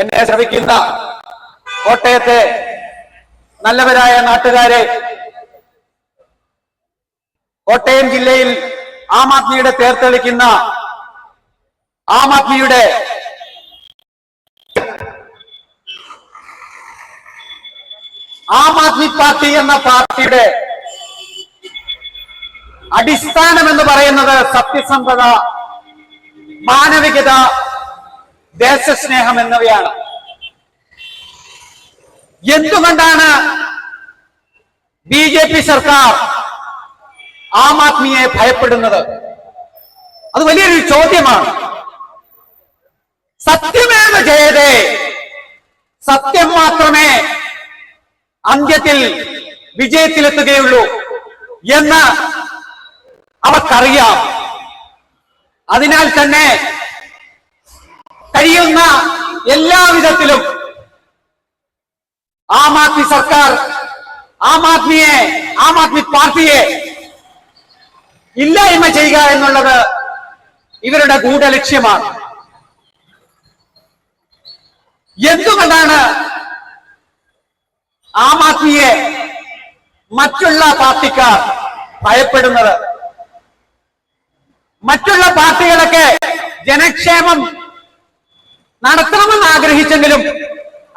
എന്നെ ശ്രമിക്കുന്ന കോട്ടയത്തെ നല്ലവരായ നാട്ടുകാരെ കോട്ടയം ജില്ലയിൽ ആം ആദ്മിയുടെ തേർത്തെളിക്കുന്ന ആം ആദ്മിയുടെ ആം ആദ്മി പാർട്ടി എന്ന പാർട്ടിയുടെ അടിസ്ഥാനം എന്ന് പറയുന്നത് സത്യസന്ധത മാനവികത ദേശസ്നേഹം എന്നിവയാണ് എന്തുകൊണ്ടാണ് ബി ജെ പി സർക്കാർ ആം ആദ്മിയെ ഭയപ്പെടുന്നത്? അത് വലിയൊരു ചോദ്യമാണ്. സത്യമേവ ജയതേ? സത്യം മാത്രമേ അന്ത്യത്തിൽ വിജയത്തിലെത്തുകയുള്ളൂ എന്ന് അവർക്കറിയാം. അതിനാൽ തന്നെ കഴിയുന്ന എല്ലാവിധത്തിലും ആം ആദ്മി സർക്കാർ ആം ആദ്മിയെ ആം ആദ്മി പാർട്ടിയെ ഇല്ലായ്മ ചെയ്യുക എന്നുള്ളത് ഇവരുടെ ഗൂഢലക്ഷ്യമാണ്. എന്തുകൊണ്ടാണ് ആം ആദ്മിയെ മറ്റുള്ള പാർട്ടിക്കാർ ഭയപ്പെടുന്നത്? മറ്റുള്ള പാർട്ടികളൊക്കെ ജനക്ഷേമം നടത്തണമെന്ന് ആഗ്രഹിച്ചെങ്കിലും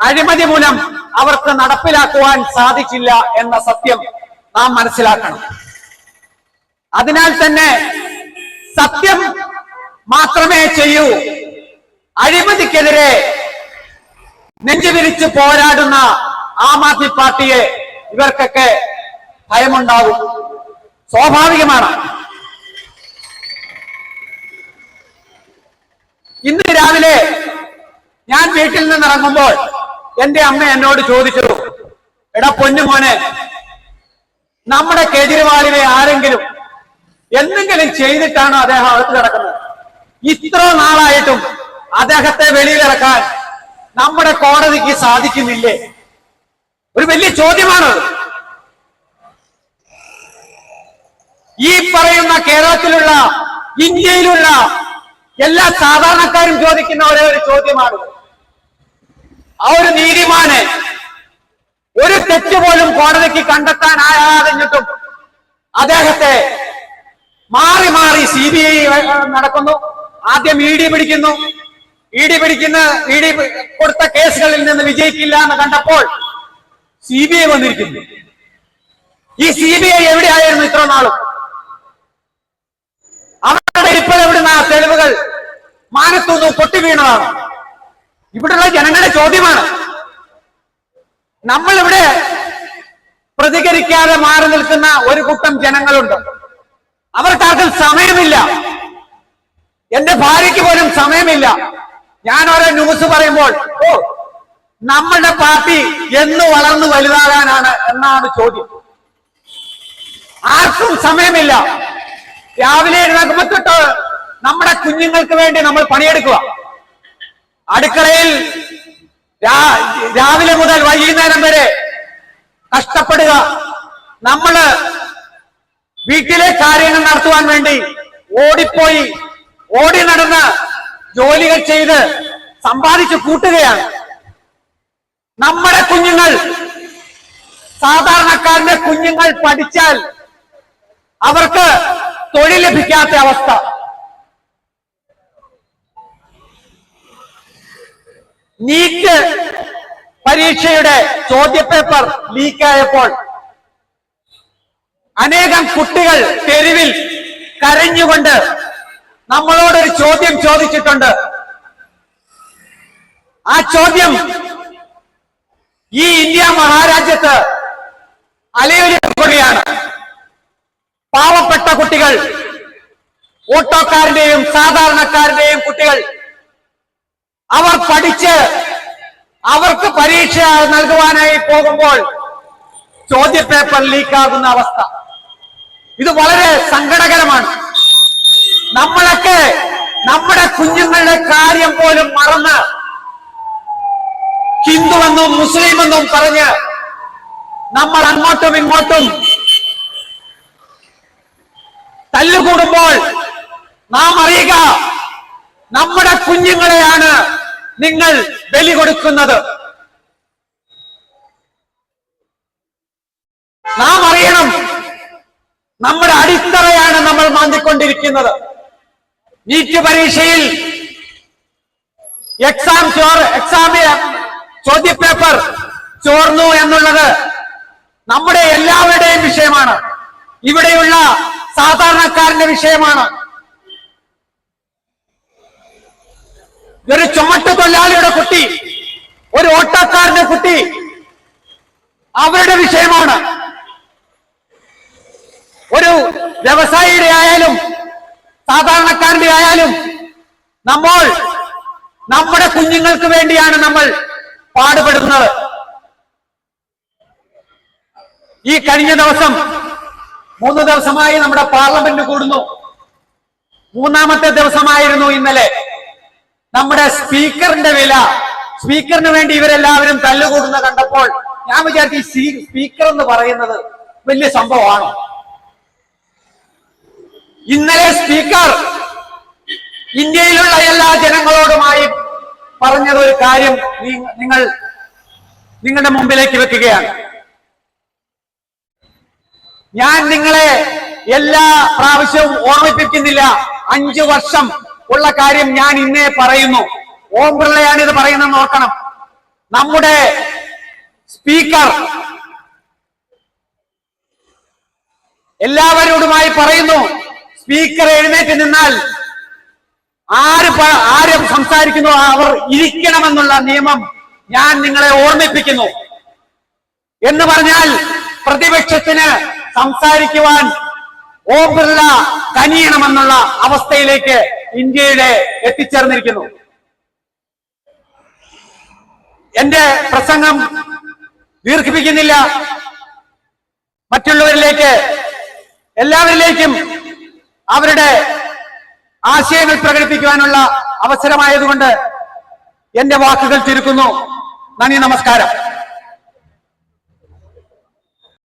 അഴിമതി മൂലം അവർക്ക് നടപ്പിലാക്കുവാൻ സാധിച്ചില്ല എന്ന സത്യം നാം മനസ്സിലാക്കണം. അതിനാൽ തന്നെ സത്യം മാത്രമേ ചെയ്യൂ. അഴിമതിക്കെതിരെ നെഞ്ചുവിരിച്ച് പോരാടുന്ന ആം ആദ്മി പാർട്ടിയെ ഇവർക്കൊക്കെ ഭയമുണ്ടാകും. സ്വാഭാവികമാണ്. ഇന്ന് രാവിലെ വീട്ടിൽ നിന്ന് ഇറങ്ങുമ്പോൾ എന്റെ അമ്മ എന്നോട് ചോദിച്ചു എടാ പൊന്നുമോനെ നമ്മുടെ കേജ്രിവാളിനെ ആരെങ്കിലും എന്തെങ്കിലും ചെയ്തിട്ടാണോ അദ്ദേഹം അകത്ത് കിടക്കുന്നത്? ഇത്ര നാളായിട്ടും അദ്ദേഹത്തെ വെളിയിലിറക്കാൻ നമ്മുടെ കോടതിക്ക് സാധിക്കുന്നില്ലേ? ഒരു വലിയ ചോദ്യമാണ് ഈ പറയുന്ന കേരളത്തിലുള്ള ഇന്ത്യയിലുള്ള എല്ലാ സാധാരണക്കാരും ചോദിക്കുന്ന ഒരേ ഒരു ചോദ്യമാണ് ആ ഒരു നീതിമാനെ ഒരു തെറ്റ് പോലും കോടതിക്ക് കണ്ടെത്താനാകാതിഞ്ഞിട്ടും അദ്ദേഹത്തെ മാറി മാറി സി ബി ഐ നടക്കുന്നു. ആദ്യം ഇ ഡി പിടിക്കുന്നു. ഇ ഡി പിടിക്കുന്ന ഇ ഡി കൊടുത്ത കേസുകളിൽ നിന്ന് വിജയിക്കില്ല എന്ന് കണ്ടപ്പോൾ സി ബി ഐ വന്നിരിക്കുന്നു. ഈ സി ബി ഐ എവിടെയായിരുന്നു ഇത്ര നാളും? അവരുടെ ഇപ്പോൾ എവിടുന്ന തെളിവുകൾ? മാനത്തുനിന്ന് പൊട്ടി വീണതാണ്. ഇവിടെയുള്ള ജനങ്ങളുടെ ചോദ്യമാണ്. നമ്മളിവിടെ പ്രതികരിക്കാതെ മാറി നിൽക്കുന്ന ഒരു കൂട്ടം ജനങ്ങളുണ്ട്. അവർക്കാർക്കും സമയമില്ല. എന്റെ ഭാര്യയ്ക്ക് പോലും സമയമില്ല. ഞാൻ ഓരോ ന്യൂസ് പറയുമ്പോൾ ഓ നമ്മളുടെ പാർട്ടി എന്ന് വളർന്നു വലുതാകാനാണ് എന്നാണ് ചോദ്യം. ആർക്കും സമയമില്ല. രാവിലെ എഴുന്നേൽക്കുമ്പോ തൊട്ട് നമ്മുടെ കുഞ്ഞുങ്ങൾക്ക് വേണ്ടി നമ്മൾ പണിയെടുക്കുക. അടുക്കളയിൽ രാവിലെ മുതൽ വൈകുന്നേരം വരെ കഷ്ടപ്പെടുക. നമ്മൾ വീട്ടിലെ കാര്യങ്ങൾ നടത്തുവാൻ വേണ്ടി ഓടിപ്പോയി ഓടി നടന്ന് ജോലികൾ ചെയ്ത് സമ്പാദിച്ചു കൂട്ടുകയാണ്. നമ്മുടെ കുഞ്ഞുങ്ങൾ സാധാരണക്കാരന്റെ കുഞ്ഞുങ്ങൾ പഠിച്ചാൽ അവർക്ക് തൊഴിൽ ലഭിക്കാത്ത അവസ്ഥ. നീറ്റ് പരീക്ഷയുടെ ചോദ്യപേപ്പർ ലീക്കായപ്പോൾ അനേകം കുട്ടികൾ തെരുവിൽ കരഞ്ഞുകൊണ്ട് നമ്മളോടൊരു ചോദ്യം ചോദിച്ചിട്ടുണ്ട്. ആ ചോദ്യം ഈ ഇന്ത്യ മഹാരാജ്യത്ത് അലയൊലിക്കുകയാണ് പാവപ്പെട്ട കുട്ടികൾ ഓട്ടോക്കാരുടെയും സാധാരണക്കാരുടെയും കുട്ടികൾ അവർ പഠിച്ച് അവർക്ക് പരീക്ഷ നൽകുവാനായി പോകുമ്പോൾ ചോദ്യ പേപ്പർ ലീക്കാകുന്ന അവസ്ഥ. ഇത് വളരെ സങ്കടകരമാണ്. നമ്മളൊക്കെ നമ്മുടെ കുഞ്ഞുങ്ങളുടെ കാര്യം പോലും മറന്ന് ഹിന്ദുവെന്നും മുസ്ലിമെന്നും പറഞ്ഞ് നമ്മൾ അങ്ങോട്ടും ഇങ്ങോട്ടും തല്ലുകൂടുമ്പോൾ നാം അറിയുക നമ്മുടെ കുഞ്ഞുങ്ങളെയാണ് നിങ്ങൾ ബലി കൊടുക്കുന്നത്. നാം അറിയണം നമ്മുടെ അടിത്തറയാണ് നമ്മൾ മാന്തിക്കൊണ്ടിരിക്കുന്നത്. നീറ്റ് പരീക്ഷയിൽ എക്സാം ചോർ എക്സാം ചോദ്യപേപ്പർ ചോർന്നു എന്നുള്ളത് നമ്മുടെ എല്ലാവരുടെയും വിഷയമാണ്. ഇവിടെയുള്ള സാധാരണക്കാരന്റെ വിഷയമാണ്. ഒരു ചുമട്ട് തൊഴിലാളിയുടെ കുട്ടി ഒരു ഓട്ടക്കാരന്റെ കുട്ടി അവരുടെ വിഷയമാണ്. ഒരു വ്യവസായിയുടെ ആയാലും സാധാരണക്കാരന്റെ ആയാലും നമ്മൾ നമ്മുടെ കുഞ്ഞുങ്ങൾക്ക് വേണ്ടിയാണ് നമ്മൾ പാടുപെടുന്നത്. ഈ കഴിഞ്ഞ ദിവസം മൂന്ന് ദിവസമായി നമ്മുടെ പാർലമെന്റ് കൂടുന്നു. മൂന്നാമത്തെ ദിവസമായിരുന്നു ഇന്നലെ. നമ്മുടെ സ്പീക്കറിന്റെ വില. സ്പീക്കറിന് വേണ്ടി ഇവരെല്ലാവരും തല്ലുകൂടുന്ന കണ്ടപ്പോൾ ഞാൻ വിചാരിച്ചു ഈ സ്പീക്കർ എന്ന് പറയുന്നത് വലിയ സംഭവമാണോ? ഇന്നലെ സ്പീക്കർ ഇന്ത്യയിലുള്ള എല്ലാ ജനങ്ങളോടുമായി പറഞ്ഞത് ഒരു കാര്യം നിങ്ങൾ നിങ്ങളുടെ മുമ്പിലേക്ക് വെക്കുകയാണ്. ഞാൻ നിങ്ങളെ എല്ലാ പ്രാവശ്യവും ഓർമ്മിപ്പിക്കുന്നില്ല. അഞ്ചു വർഷം ഉള്ള കാര്യം ഞാൻ ഇന്നേ പറയുന്നു. ഓം പിള്ളയാണ് ഇത് പറയുന്നത് നോക്കണം നമ്മുടെ സ്പീക്കർ എല്ലാവരോടുമായി പറയുന്നു സ്പീക്കർ എഴുന്നേറ്റ് നിന്നാൽ ആര് ആര് സംസാരിക്കുന്നു അവർ ഇരിക്കണമെന്നുള്ള നിയമം ഞാൻ നിങ്ങളെ ഓർമ്മിപ്പിക്കുന്നു. എന്ന് പറഞ്ഞാൽ പ്രതിപക്ഷത്തിന് സംസാരിക്കുവാൻ ഓം ബിർള കനിയണമെന്നുള്ള അവസ്ഥയിലേക്ക് ഇന്ത്യയുടെ എത്തിച്ചേർന്നിരിക്കുന്നു. എന്റെ പ്രസംഗം ദീർഘിപ്പിക്കുന്നില്ല. മറ്റുള്ളവരിലേക്ക് എല്ലാവരിലേക്കും അവരുടെ ആശയങ്ങൾ പ്രകടിപ്പിക്കുവാനുള്ള അവസരമായതുകൊണ്ട് എന്റെ വാക്കുകൾ ചുരുക്കുന്നു. നന്ദി നമസ്കാരം.